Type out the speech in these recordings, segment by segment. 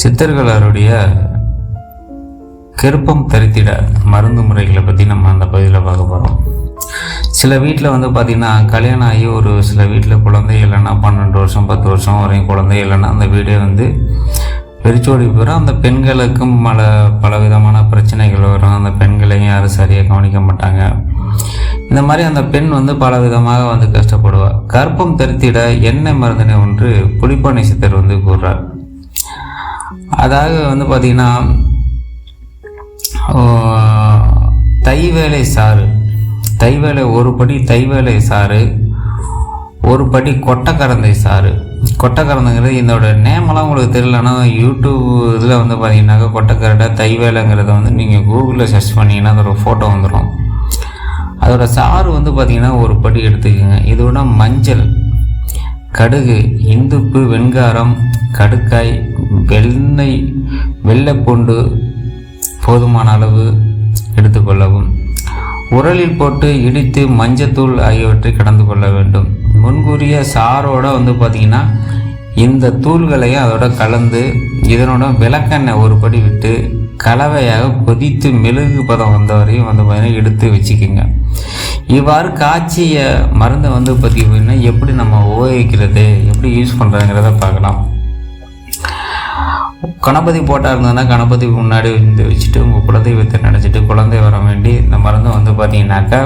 சித்தர்களருடைய கெருப்பம் தரித்திட மருந்து முறைகளை பற்றி நம்ம அந்த பகுதியில் பார்க்க போகிறோம் சில வீட்டில் வந்து பார்த்திங்கன்னா கல்யாணம் ஆகி ஒரு சில வீட்டில் குழந்தை இல்லைன்னா பன்னெண்டு வருஷம் பத்து வருஷம் வரையும் குழந்தை இல்லைன்னா அந்த வீடே வந்து வெறிச்சோடி போகிறோம் அந்த பெண்களுக்கும் பல பல விதமான பிரச்சனைகள் வரும். அந்த பெண்களையும் யாரும் சரியாக கவனிக்க மாட்டாங்க. இந்த மாதிரி அந்த பெண் வந்து பல விதமாக வந்து கஷ்டப்படுவார் கற்பம் தரித்திட எண்ணெய் மருந்தினை ஒன்று புளிப்பானை சித்தர் வந்து கூறுறார். அதாவது வந்து பார்த்திங்கன்னா தைவேலை சாறு. தைவேலை ஒரு படி தைவேலை சாறு ஒரு படி கொட்டைக்கரந்தை சாறு. கொட்டைக்கரந்தைங்கிறது இதோட நேமெல்லாம் உங்களுக்கு தெரியலன்னா யூடியூப் இதில் வந்து பார்த்தீங்கன்னாக்கா கொட்டைக்கரடை தைவேலைங்கிறத வந்து நீங்கள் கூகுளில் சர்ச் பண்ணிங்கன்னா அதோட ஃபோட்டோ வந்துடும் அதோட சாறு வந்து பார்த்திங்கன்னா ஒரு படி எடுத்துக்கோங்க. இதோட மஞ்சள் கடுகு இந்துப்பு வெண்காரம் கடுக்காய் வெண்ணெய் வெள்ளைப்பூண்டு போதுமான அளவு எடுத்துக்கொள்ளவும் உரலில் போட்டு இடித்து மஞ்சத்தூள் ஆகியவற்றை கடந்து கொள்ள வேண்டும். முன்கூறிய சாரோட வந்து பார்த்திங்கன்னா இந்த தூள்களையும் அதோட கலந்து இதனோட விளக்கெண்ணெய் ஒரு படி விட்டு கலவையாக கொதித்து மெழுகு பதம் வந்த வரையும் வந்து பார்த்தீங்கன்னா எடுத்து வச்சுக்கோங்க. இவ்வாறு காய்ச்சிய மருந்தை வந்து பார்த்தீங்கன்னா எப்படி நம்ம உபயோகிக்கிறது எப்படி யூஸ் பண்ணுறதுங்கிறத பார்க்கலாம். கணபதி போட்டால் இருந்ததுன்னா கணபதி முன்னாடி வந்து வச்சுட்டு உங்கள் குலதெய்வத்தை நினச்சிட்டு குழந்தை வர வேண்டி இந்த மருந்து வந்து பார்த்தீங்கன்னாக்கா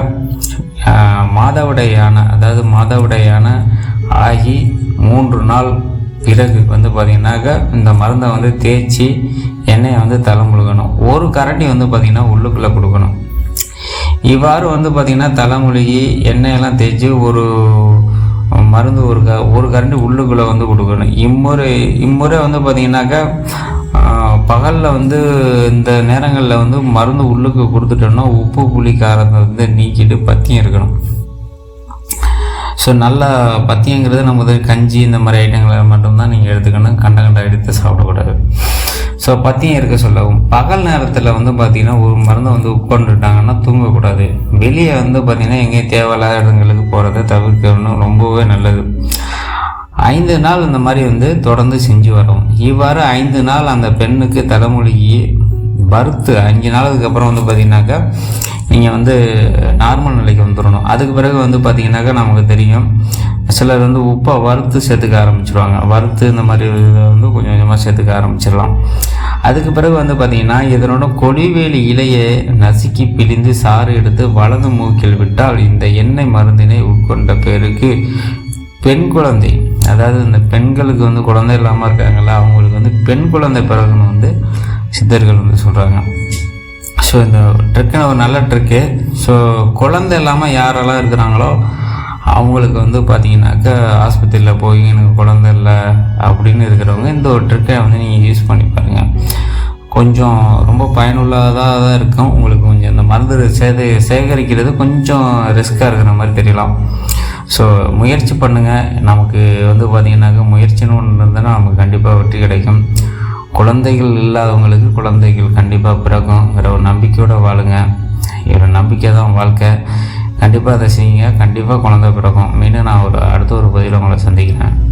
மாதவிடையான அதாவது மாதவிடையான ஆகி மூன்று நாள் பிறகு வந்து பார்த்திங்கனாக்கா இந்த மருந்தை வந்து தேய்ச்சி எண்ணெயை வந்து தலைமுழுகணும் ஒரு கரண்டி வந்து பார்த்திங்கன்னா உள்ளுக்குள்ளே கொடுக்கணும். இவ்வாறு வந்து பார்த்திங்கன்னா தலைமுழுகி எண்ணெயெல்லாம் தேய்ச்சி ஒரு மருந்து ஒரு க ஒரு கரண்டி உள்ளுக்குள்ளே வந்து கொடுக்கணும். இம்முறை இம்முறை வந்து பார்த்திங்கனாக்கா பகலில் வந்து இந்த நேரங்களில் வந்து மருந்து உள்ளுக்கு கொடுத்துட்டோம்னா உப்பு புளி காரத்தை வந்து நீக்கிட்டு பத்தியம் இருக்கணும். ஸோ நல்லா பத்தியங்கிறது நம்ம வந்து கஞ்சி இந்த மாதிரி ஐட்டங்களை மட்டும்தான் நீங்கள் எடுத்துக்கணும். கண்ட கண்ட எடுத்து சாப்பிடக்கூடாது. ஸோ பத்தியம் இருக்க சொல்லவும் பகல் நேரத்தில் வந்து பார்த்திங்கன்னா ஒரு மருந்தை வந்து உட்கொண்டுட்டாங்கன்னா தூங்கக்கூடாது. வெளியே வந்து பார்த்திங்கன்னா எங்கேயும் தேவையில்லாத இடங்களுக்கு போகிறத தவிர்க்கணும். ரொம்பவே நல்லது. ஐந்து நாள் இந்த மாதிரி வந்து தொடர்ந்து செஞ்சு வரோம். இவ்வாறு ஐந்து நாள் அந்த பெண்ணுக்கு தலைமொழிகி வறுத்து அஞ்சு நாளுக்கு அப்புறம் வந்து பார்த்திங்கனாக்கா நீங்கள் வந்து நார்மல் நிலைக்கு வந்துடணும். அதுக்கு பிறகு வந்து பார்த்திங்கனாக்கா நமக்கு தெரியும் சிலர் வந்து உப்பை வறுத்து சேர்த்துக்க ஆரம்பிச்சிருவாங்க. வறுத்து இந்த மாதிரி இதை வந்து கொஞ்சம் கொஞ்சமாக சேர்த்துக்க ஆரம்பிச்சிடலாம். அதுக்கு பிறகு வந்து பார்த்திங்கன்னா இதனோட கொடிவேலி இலையை நசுக்கி பிழிந்து சாறு எடுத்து வலது மூக்கில் விட்டால் இந்த எண்ணெய் மருந்தினை உட்கொண்ட பேருக்கு பெண் குழந்தை. அதாவது இந்த பெண்களுக்கு வந்து குழந்தை இல்லாமல் இருக்காங்கல்ல அவங்களுக்கு வந்து பெண் குழந்தை பிறகுன்னு வந்து சித்தர்கள் வந்து சொல்கிறாங்க ஸோ இந்த ட்ரிக்குன்னு ஒரு நல்ல ட்ரிக்கு ஸோ குழந்தை இல்லாமல் யாரெல்லாம் இருக்கிறாங்களோ அவங்களுக்கு வந்து பார்த்தீங்கன்னாக்கா ஆஸ்பத்திரியில் போய் எனக்கு குழந்த இல்லை அப்படின்னு இருக்கிறவங்க இந்த ஒரு ட்ரிக்கை வந்து நீங்கள் யூஸ் பண்ணி பாருங்கள் கொஞ்சம் ரொம்ப பயனுள்ளதாக தான் இருக்கும். உங்களுக்கு கொஞ்சம் இந்த மருந்து சேத சேகரிக்கிறது கொஞ்சம் ரிஸ்க்காக இருக்கிற மாதிரி தெரியலாம். ஸோ முயற்சி பண்ணுங்கள் நமக்கு வந்து பார்த்திங்கனாக்கா முயற்சின்னு ஒன்று இருந்ததுன்னா நமக்கு கண்டிப்பாக வெற்றி கிடைக்கும். குழந்தைகள் இல்லாதவங்களுக்கு குழந்தைகள் கண்டிப்பாக பிறக்குங்கிற ஒரு நம்பிக்கையோடு வாழுங்க. ஒரு நம்பிக்கை தான் வாழ்க்கை. கண்டிப்பாக அதை செய்யுங்க. கண்டிப்பாக குழந்தை பிறக்கும். மீண்டும் நான் ஒரு அடுத்த ஒரு பதிவில் உங்களை சந்திக்கிறேன்.